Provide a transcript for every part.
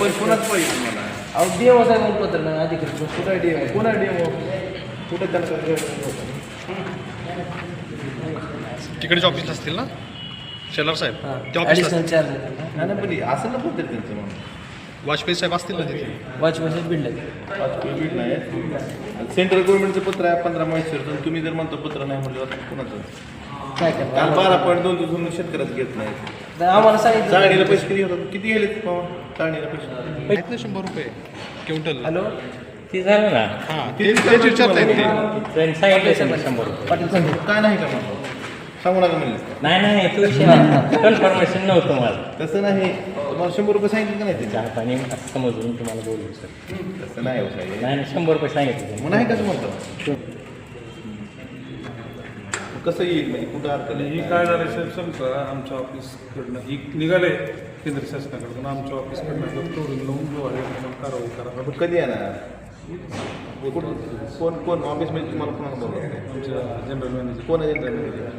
पण कोणाच पाहिजे तुम्हाला? अहो डीएमओ साहेब म्हणून पत्र नाही अधिकृत कुठं आहे? डीएम कोणा डीएम कुठे त्यांना तिकडच्या ऑफिसला असतील ना? शेलार साहेब ते ऑफिसला ॲडिशनल चार्ज आहे त्यांना. नाही पण असं ना पद्धत त्यांचं म्हणून वाजपेयी साहेब असतील ना तिथे? वॉचमॅन बिल्ड आहे नाही सेंट्रल गव्हर्नमेंटचं पत्र आहे पंधरा माहिती तुम्ही जर म्हणतो पत्र नाही म्हटलं तर कोणाचं? काय काल करणार बारा पॉईंट दोन दिवस शेतकऱ्याच घेत नाही. नाही, आम्हाला सांगितलं. चाळणीला पैसे किती होतात किती गेले चाळणीला पैसे. आहेत ना शंभर रुपये क्विंटल हॅलो? ती झालं ना. हां ते तेच विचारताय ते. त्यांनी सांगितलं शंभर रुपये. पाटील काय नाही का म्हणतो सांगू नका म्हणले. नाही नाही तो विषय नाही. कन्फर्मेशन नव्हतं मला. तसं नाही. तुम्हाला शंभर रुपये सांगितलं का नाही ते चहा पाणी असं समजून तुम्हाला बोललो सर. तसं नाही हो साहेब. नाही नाही शंभर रुपये सांगितले त्यांनी. मग नाही कसं म्हणतो कसं येईल? म्हणजे कुठं अडचण ही आहे? काय झालं साहेब समजा आमच्या ऑफिसकडनं ही निघाले केंद्र शासनाकडून आमच्या ऑफिसकडनं तोडून लावून जो आहे कारवाई करा मग कधी येणार? कुठं कोण? कोण ऑफिसमध्ये तुम्हाला कोणाला बोलवलं आमच्या जनरल मॅनेजर कोण आहे जनरल मॅनेजर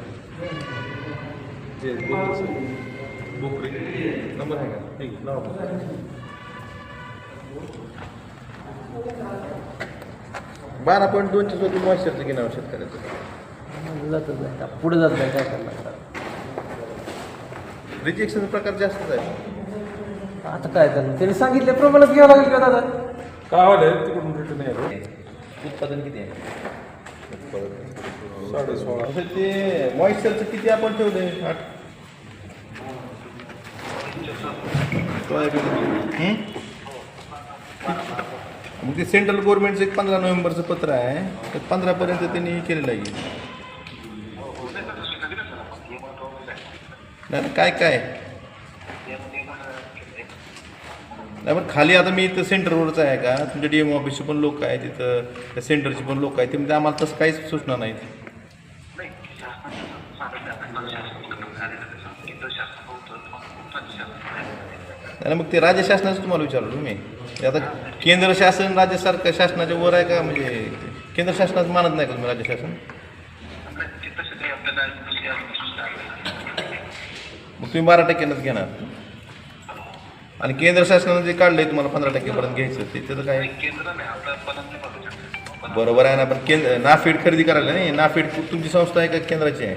जे बोकरे. नंबर आहे का? एक लावा बारा पॉईंट दोनशे स्वतः मॉइश्चरचं घेणार शेतकऱ्याचं. जातच नाही. पुढे जात नाही काय करणार? रिजेक्शनचा प्रकार जास्तच आहे आता काय करणार? त्यांनी सांगितल्या प्रमाणात घ्यावं लागेल का दादा? काय व्हायला तिकडून रिटर्न यायला उत्पादन किती आहे? साडे सोळा असं ते मॉइश्चरचं किती आपण ठेवलंय? आठ. सोयाबीन हं? मग ते सेंट्रल गव्हर्नमेंटचं एक पंधरा नोव्हेंबरचं पत्र आहे. ते पंधरापर्यंत त्यांनी हे केलेलं आहे. नाही काय काय? नाही पण खाली आता मी इथं सेंटरवरच आहे का? तुमच्या डी एम ऑफिसचे पण लोक आहेत तिथं त्या सेंटरचे पण लोक आहेत. ते म्हणजे आम्हाला तसं काहीच सूचना नाहीत आणि मग ते राज्य शासनाचं तुम्हाला विचारलं तुम्ही. आता केंद्र शासन राज्य सरकार शासनाच्या वर आहे का? म्हणजे केंद्र शासनाचं मानत नाही का तुम्ही राज्य शासन? मग तुम्ही बारा टक्क्यानंच घेणार. आणि केंद्र शासनानं जे काढलंय तुम्हाला पंधरा टक्केपर्यंत घ्यायचं ते त्याचं काय? बरोबर आहे ना पण केंद्र नाफेड खरेदी करायला नाही नाफेड तुमची संस्था आहे का केंद्राची आहे?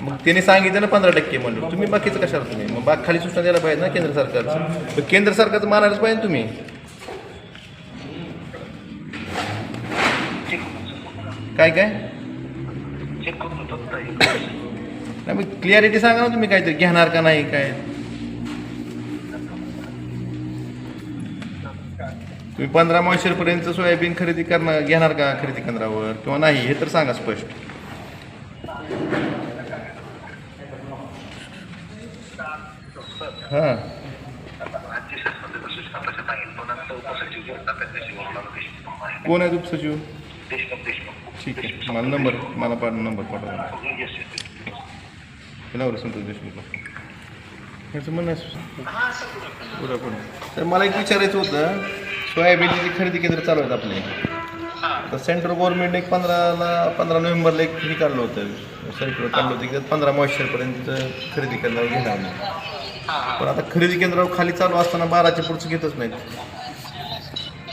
मग त्यांनी सांगितलं ना पंधरा टक्के म्हणलं तुम्ही बाकीचं कशाला तुम्ही? मग बाग खाली सूचना द्यायला पाहिजे ना केंद्र सरकारचं. केंद्र सरकारचं मानायलाच पाहिजे तुम्ही. काय काय? नाही मग क्लिअरिटी सांगा ना तुम्ही काहीतरी. घेणार का नाही काय? तुम्ही पंधरा पर्यंत सोयाबीन खरेदी करणार घेणार का खरेदी केंद्रावर? किंवा नाही हे तर सांगा स्पष्ट. हां. कोण आहे उपसचिव? ठीक आहे. मला नंबर मला पाठ नंबर पाठवा. नवरा संतोष देशमुखला ह्याचं म्हणणं आहे पुढं पुढं तर मला एक विचारायचं होतं सोयाबीनची जी खरेदी केंद्र चालू आहेत आपले. आता सेंट्रल गव्हर्नमेंट एक पंधराला पंधरा नोव्हेंबरला एक हे काढलं होतं. सर्क्युलर काढलं होतं की त्यात पंधरा मॉइश्चरपर्यंत खरेदी केंद्रावर घेणार नाही. पण आता खरेदी केंद्रावर खाली चालू असताना बाराच्या पुढचं घेतच नाहीत.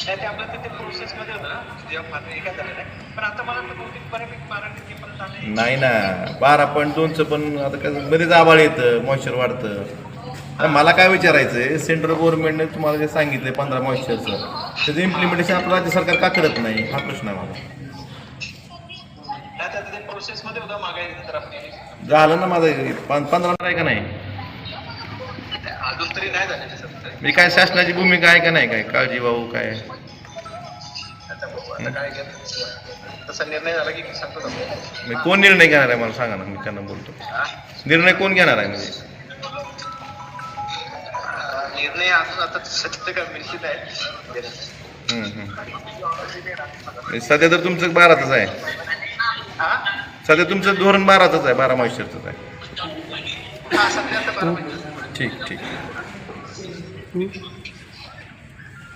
नाही ते आपलं तिथे प्रोसेसमध्ये होतं ना जेव्हा फार एका झालं नाही पण आता मला बहुतेक बऱ्यापैकी बारा टक्केपर्यंत आले नाही ना बारा पॉईंट दोनचं पण आता कसं बरेच आबाळ येतं मॉइश्चर वाढतं. आणि मला काय विचारायचं आहे सेंट्रल गव्हर्नमेंटने तुम्हाला जे सांगितलं पंधरा मॉइश्चरचं त्याचं इम्प्लिमेंटेशन आपलं राज्य सरकार का करत नाही? हा प्रश्न आहे माझा नाही तर ते प्रोसेसमध्ये होतं मागायचं तर आपण झालं ना माझं पं- पंधरा आहे का नाही? अजून तरी नाही सर. मी काय शासनाची भूमिका आहे का नाही? काय काळजी भाऊ काय? आता बघू आता काय घेत तसा निर्णय झाला की सांगतो कोण निर्णय घेणार आहे मला सांगा ना मी त्यांना बोलतो. निर्णय कोण घेणार आहे म्हणजे? निर्णय अजून आता सध्या काय आहे. हम्म, हम्म. म्हणजे सध्या तर तुमचं बारातच आहे. हा? सध्या तुमचं धोरण बारातच आहे बारा मॉइश्चरचंच आहे. हा सध्या आता बरोबर ठीक ठीक.